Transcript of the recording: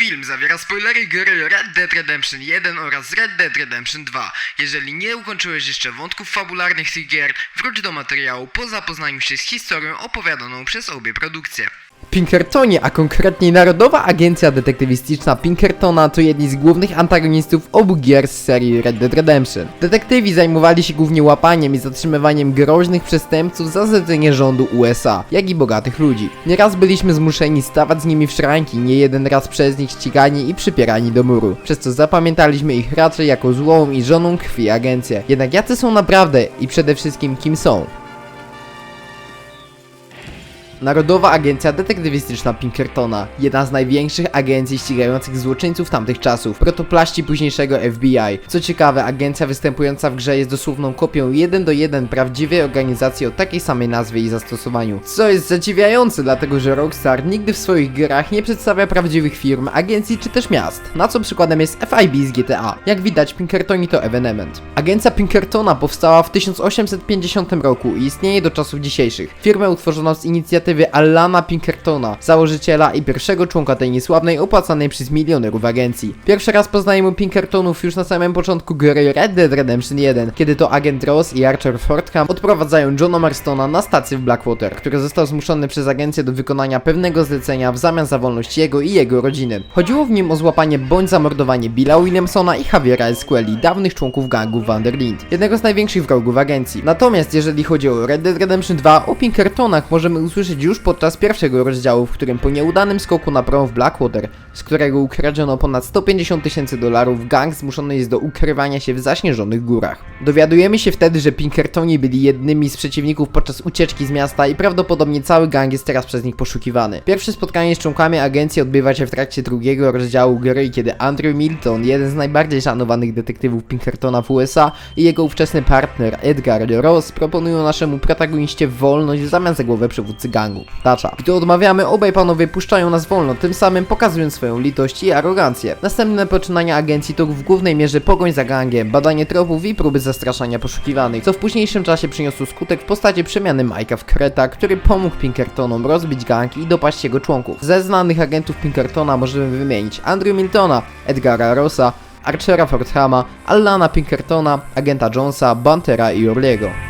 Film zawiera spoilery gry Red Dead Redemption 1 oraz Red Dead Redemption 2. Jeżeli nie ukończyłeś jeszcze wątków fabularnych tych gier, wróć do materiału po zapoznaniu się z historią opowiadaną przez obie produkcje. Pinkertonie, a konkretnie Narodowa Agencja Detektywistyczna Pinkertona to jedni z głównych antagonistów obu gier z serii Red Dead Redemption. Detektywi zajmowali się głównie łapaniem i zatrzymywaniem groźnych przestępców za zlecenie rządu USA, jak i bogatych ludzi. Nieraz byliśmy zmuszeni stawać z nimi w szranki, nie jeden raz przez nich ścigani i przypierani do muru, przez co zapamiętaliśmy ich raczej jako złą i żoną krwi agencję. Jednak jacy są naprawdę i przede wszystkim kim są? Narodowa Agencja Detektywistyczna Pinkertona, jedna z największych agencji ścigających złoczyńców tamtych czasów, protoplaści późniejszego FBI. Co ciekawe, agencja występująca w grze jest dosłowną kopią 1 do 1 prawdziwej organizacji o takiej samej nazwie i zastosowaniu. Co jest zadziwiające, dlatego że Rockstar nigdy w swoich grach nie przedstawia prawdziwych firm, agencji czy też miast, na co przykładem jest FIB z GTA. Jak widać, Pinkertoni to evenement. Agencja Pinkertona powstała w 1850 roku i istnieje do czasów dzisiejszych. Firmę utworzono z inicjatywy Allana Pinkertona, założyciela i pierwszego członka tej niesławnej, opłacanej przez milionerów agencji. Pierwszy raz poznajemy Pinkertonów już na samym początku gry Red Dead Redemption 1, kiedy to agent Ross i Archer Fordham odprowadzają Johna Marstona na stację w Blackwater, który został zmuszony przez agencję do wykonania pewnego zlecenia w zamian za wolność jego i jego rodziny. Chodziło w nim o złapanie bądź zamordowanie Billa Williamsona i Javiera Esqueli, dawnych członków gangu Vanderlind, jednego z największych wrogów agencji. Natomiast jeżeli chodzi o Red Dead Redemption 2, o Pinkertonach możemy usłyszeć już podczas pierwszego rozdziału, w którym po nieudanym skoku na prom w Blackwater, z którego ukradziono ponad 150 tysięcy dolarów, gang zmuszony jest do ukrywania się w zaśnieżonych górach. Dowiadujemy się wtedy, że Pinkertoni byli jednymi z przeciwników podczas ucieczki z miasta i prawdopodobnie cały gang jest teraz przez nich poszukiwany. Pierwsze spotkanie z członkami agencji odbywa się w trakcie drugiego rozdziału gry, kiedy Andrew Milton, jeden z najbardziej szanowanych detektywów Pinkertona w USA i jego ówczesny partner Edgar Ross proponują naszemu protagoniście wolność w zamian za głowę przywódcy gangu, Tacza. Gdy odmawiamy, obaj panowie puszczają nas wolno, tym samym pokazując swoją litość i arogancję. Następne poczynania agencji to w głównej mierze pogoń za gangiem, badanie tropów i próby zastraszania poszukiwanych, co w późniejszym czasie przyniosło skutek w postaci przemiany Mike'a w Kreta, który pomógł Pinkertonom rozbić gang i dopaść jego członków. Ze znanych agentów Pinkertona możemy wymienić Andrew Miltona, Edgara Rossa, Archera Fordhama, Allana Pinkertona, agenta Jonesa, Buntera i Orliego.